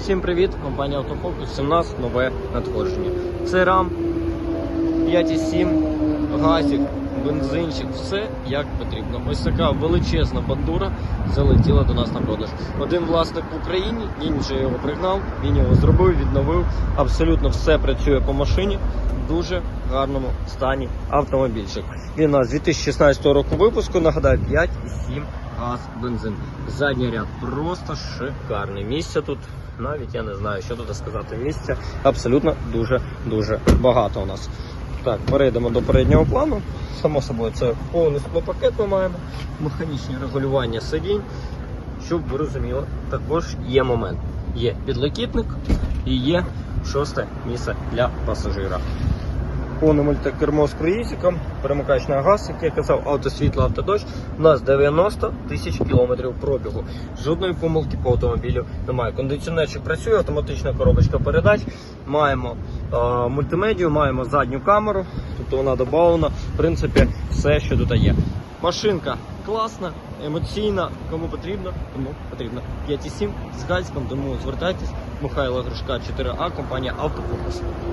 Всім привіт! Компанія Автофокус 17 нове надходження. Це рам 5,7, газик, бензинчик, все як потрібно. Ось така величезна бандура залетіла до нас на продаж. Один власник в Україні, вже його пригнав, він його зробив, відновив. Абсолютно все працює по машині. В дуже гарному стані автомобільчик. Він у нас 2016 року випуску, нагадаю, 5,7 газ, бензин. Задній ряд просто шикарний. Місця тут навіть я не знаю, що тут сказати. Місця абсолютно дуже-дуже багато у нас. Так, перейдемо до переднього плану. Само собою, це повний склопакет ми маємо, механічні регулювання сидінь. Щоб ви розуміли, також є момент. Є підлокітник і є шосте місце для пасажира. Повне мультикермо з круїзиком, перемикач на газ, як я казав, автосвітло, автодощ. У нас 90 тисяч кілометрів пробігу. Жодної помилки по автомобілю немає. Кондиціонерчик працює, автоматична коробочка передач. Маємо е, мультимедію, маємо задню камеру, тобто вона додана. В принципі, все, що тут є. Машинка класна, емоційна. Кому потрібно, тому потрібно. 5,7 з гальськом, тому звертайтесь. Михайло Грушка 4А, компанія Автофокус.